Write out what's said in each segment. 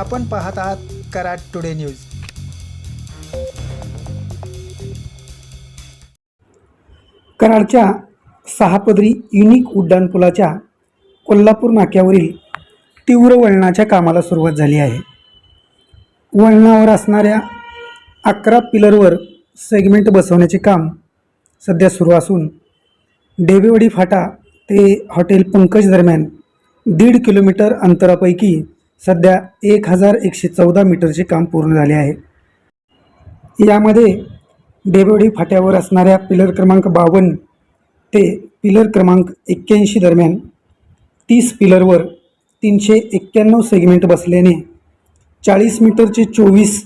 आपण पाहत आहात कराड टुडे न्यूज. कराडच्या सहापदरी युनिक उड्डाणपुलाच्या कोल्हापूर नाक्यावरील तीव्र वळणाच्या कामाला सुरुवात झाली आहे. वळणावर असणाऱ्या अकरा पिलरवर सेगमेंट बसवण्याचे काम सध्या सुरू असून डेबेवाडी फाटा ते हॉटेल पंकज दरम्यान दीड किलोमीटर अंतरापैकी सध्या एक हजार एकशे चौदा मीटरचे काम पूर्ण झाले आहे. यामध्ये डेबेवाडी फाट्यावर असणाऱ्या पिलर क्रमांक बावन्न ते पिलर क्रमांक एक्क्याऐंशी दरम्यान तीस पिलरवर तीनशे एक्क्याण्णव सेगमेंट बसल्याने चाळीस मीटरचे चोवीस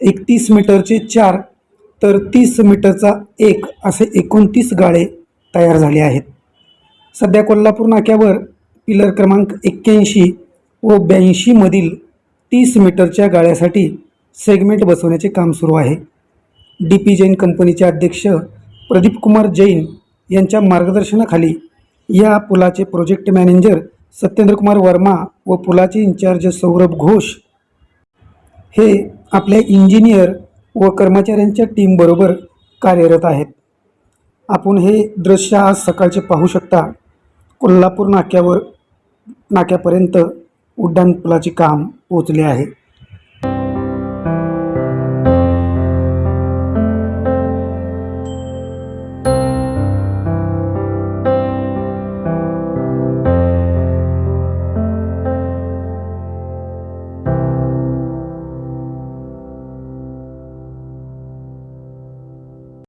एकतीस मीटरचे चार तर तीस मीटरचा एक असे एकोणतीस गाळे तयार झाले आहेत. सध्या कोल्हापूर नाक्यावर पिलर क्रमांक एक्क्याऐंशी व ब्याऐंशीमधील तीस मीटरच्या गाळ्यासाठी सेगमेंट बसवण्याचे काम सुरू आहे. डी पी जैन कंपनीचे अध्यक्ष प्रदीप कुमार जैन यांच्या मार्गदर्शनाखाली या पुलाचे प्रोजेक्ट मॅनेजर सत्येंद्रकुमार वर्मा व पुलाचे इंचार्ज सौरभ घोष हे आपल्या इंजिनियर व कर्मचाऱ्यांच्या टीमबरोबर कार्यरत आहेत. आपण हे दृश्य आज सकाळचे पाहू शकता. कोल्हापूर नाक्यावर नाक्यापर्यंत उड्डाणपुलाचे काम पोचले आहे.